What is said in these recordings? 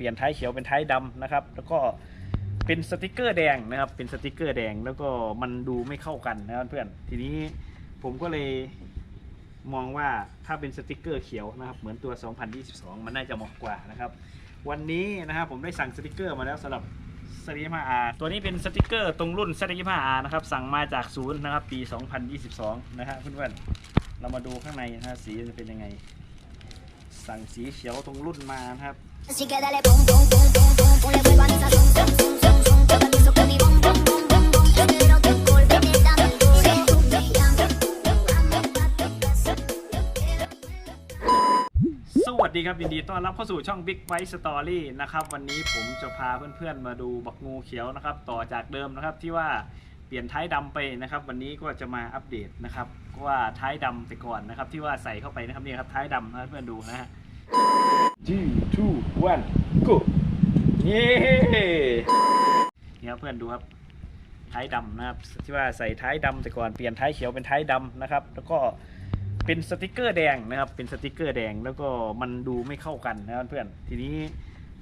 ปลี่ยนท้ายเขียวเป็นท้ายดำนะครับ แล้วก็เป็นสติกเกอร์แดงนะครับ เป็นสติกเกอร์แดงแล้วก็มันดูไม่เข้ากันนะครับเพื่อนทีนี้ผมก็เลยมองว่าถ้าเป็นสติกเกอร์เขียวนะครับ เหมือนตัว 2022 มันน่าจะเหมาะกว่านะครับ วันนี้นะครับผมได้สั่งสติกเกอร์มาแล้วสำหรับ s 25 r ตัวนี้เป็นสติกเกอร์ตรงรุ่น s 25 r นะครับ สั่งมาจากศูนย์นะครับ ปี 2022 นะฮะเพื่อนๆเรามาดูข้างในนะสีจะเป็นยังไง สั่งสีเขียวตรงรุ่นมานะครับ สวัสดีครับยินดีต้อนรับเข้าสู่ช่อง Big White Story นะครับ วันนี้ผมจะพาเพื่อนๆมาดูบักงูเขียวนะครับ ต่อจากเดิมนะครับที่ว่าเปลี่ยนท้ายดำไปนะครับ วันนี้ก็จะมาอัปเดตนะครับว่าท้ายดำไปก่อนนะครับ ที่ว่าใส่เข้าไปนะครับนี่ครับท้ายดำนะเพื่อนดูนะฮะ two two one go เย้นี่ครับเพื่อนดูครับ ท้ายดำนะครับ ที่ว่าใส่ท้ายดำแต่ก่อนเปลี่ยนท้ายเขียวเป็นท้ายดำนะครับ แล้วก็เป็นสติกเกอร์แดงนะครับ เป็นสติกเกอร์แดงแล้วก็มันดูไม่เข้ากันนะครับเพื่อนทีนี้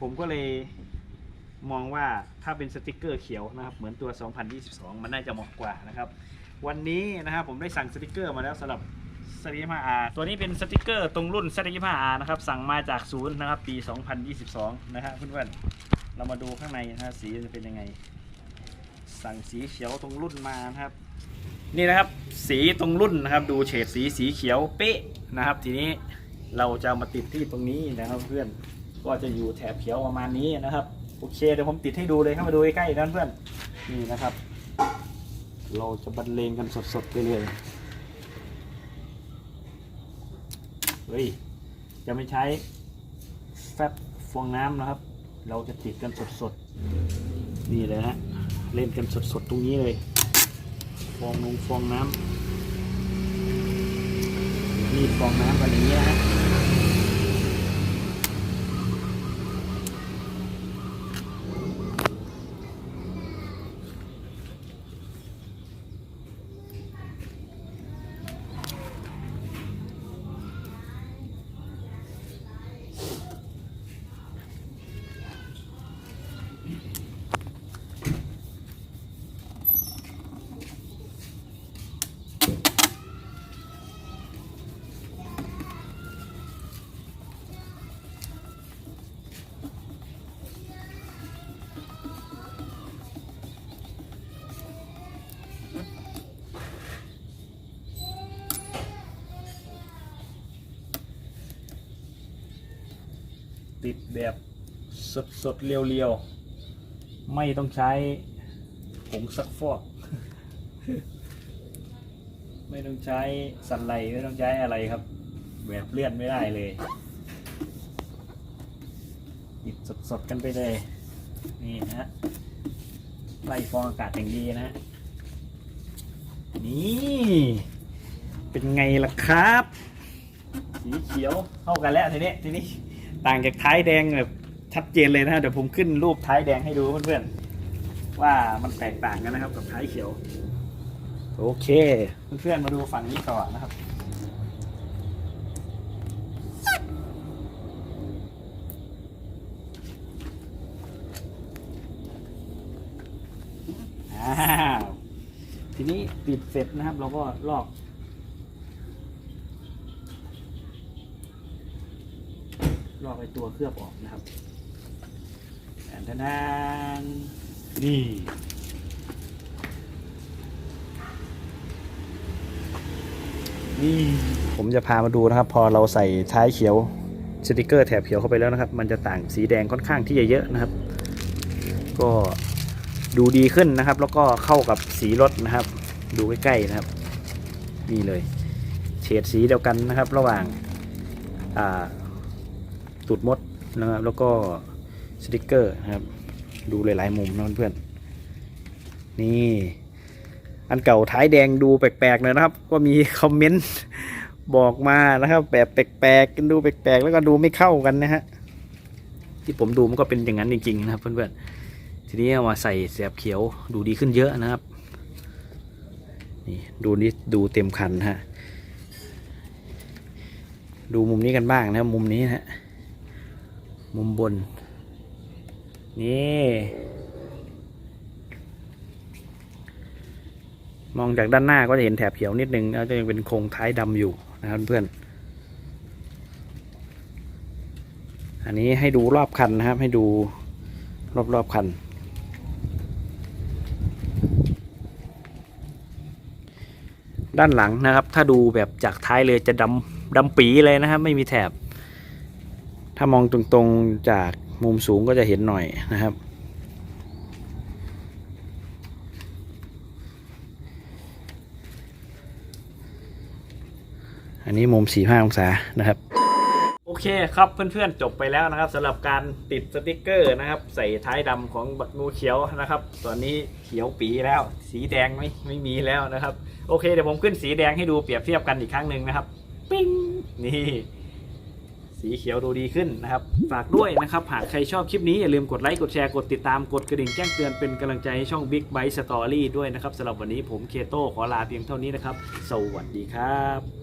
ผมก็เลยมองว่าถ้าเป็นสติกเกอร์เขียวนะครับ เหมือนตัว 2022 มันน่าจะเหมาะกว่านะครับ วันนี้นะครับผมได้สั่งสติกเกอร์มาแล้วสำหรับ s 25 r ตัวนี้เป็นสติกเกอร์ตรงรุ่น s 25 r นะครับ สั่งมาจากศูนย์นะครับ ปี 2022 นะฮะเพื่อนๆเรามาดูข้างในนะฮะสีจะเป็นยังไง สั่งสีเขียวตรงรุ่นมานะครับ นี่นะครับ สีตรงรุ่นนะครับ ดูเฉดสีสีเขียวเป๊ะนะครับ ทีนี้เราจะมาติดที่ตรงนี้นะครับเพื่อนก็จะอยู่แถบเขียวประมาณนี้นะครับโอเคเดี๋ยวผมติดให้ดูเลยเข้ามาดูใกล้ๆนะเพื่อนนี่นะครับ เราจะบรรเลงกันสดๆไปเลย เฮ้ย จะไม่ใช้แฟบฟองน้ำนะครับ เราจะติดกันสดๆ นี่เลยฮะ เล่นกันสดๆ ตรงนี้เลย ฟองลงฟองน้ำนี่ฟองน้ำกันอย่างเงี้ยฮะ ติดแบบสดสดๆเรียวๆ ไม่ต้องใช้ผงซักฟอก ไม่ต้องใช้สันไลไม่ต้องใช้อะไรครับ แบบเลื่อนไม่ได้เลยติดสดๆกันไปเลย นี่นะฮะไล่ฟองอากาศอย่างดีนะฮะนี่ เป็นไงล่ะครับ สีเขียวเข้ากันแล้วทีนี้ทีนี้ ต่างจากท้ายแดงแบบชัดเจนเลยนะฮะเดี๋ยวผมขึ้นรูปท้ายแดงให้ดูเพื่อนๆว่ามันแตกต่างกันนะครับกับท้ายเขียว โอเค เพื่อนๆมาดูฝั่งนี้ต่อนะครับอ้าวทีนี้ปิดเสร็จนะครับ เราก็ลอก ลอกไอตัวเคลือบออกนะครับแอนทนานนี่นี่ผมจะพามาดูนะครับ พอเราใส่ท้ายเขียวสติกเกอร์แถบเขียวเข้าไปแล้วนะครับ มันจะต่างสีแดงค่อนข้างที่จะเยอะนะครับ ก็ดูดีขึ้นนะครับ แล้วก็เข้ากับสีรถนะครับ ดูใกล้ๆนะครับ นี่เลย เฉดสีเดียวกันนะครับ ระหว่างอ่า ตูดมดนะครับ แล้วก็สติกเกอร์นะครับ ดูหลายๆมุมนะเพื่อนๆนี่ อันเก่าท้ายแดงดูแปลกๆหน่อยนะครับ ก็มีคอมเมนต์บอกมานะครับ แบบแปลกๆกันดูแปลกๆ แล้วก็ดูไม่เข้ากันนะฮะที่ผมดูมันก็เป็นอย่างนั้นจริงๆนะครับเพื่อนๆทีนี้มาใส่เสียบเขียวดูดีขึ้นเยอะนะครับนี่ดูนี่ดูเต็มคันฮะดูมุมนี้กันบ้างนะมุมนี้นะฮะ มุมบน นี่ มองจากด้านหน้าก็จะเห็นแถบเขียวนิดนึงแล้วจะยังเป็นโครงท้ายดำอยู่นะครับเพื่อน อันนี้ให้ดูรอบคันนะครับ ให้ดูรอบรอบคัน ด้านหลังนะครับ ถ้าดูแบบจากท้ายเลยจะดำดำปีเลยนะครับ ไม่มีแถบ ถ้ามองตรงๆจากมุมสูงก็จะเห็นหน่อยนะครับ อันนี้มุม 45 องศานะครับ โอเคครับเพื่อนๆจบไปแล้วนะครับสำหรับการติดสติกเกอร์นะครับ ใส่ท้ายดำของบักงูเขียวนะครับ ตอนนี้เขียวปีแล้ว สีแดงไม่ไม่มีแล้วนะครับ โอเคเดี๋ยวผมขึ้นสีแดงให้ดูเปรียบเทียบกันอีกครั้งหนึ่งนะครับ ปิ้งนี่ สีเขียวดูดีขึ้นนะครับ ฝากด้วยนะครับ หากใครชอบคลิปนี้ อย่าลืมกดไลค์ กดแชร์ กดติดตาม กดกระดิ่งแจ้งเตือนเป็นกำลังใจให้ช่อง Big Bite Story ด้วยนะครับสำหรับวันนี้ผมเคโต้ขอลาเพียงเท่านี้นะครับ สวัสดีครับ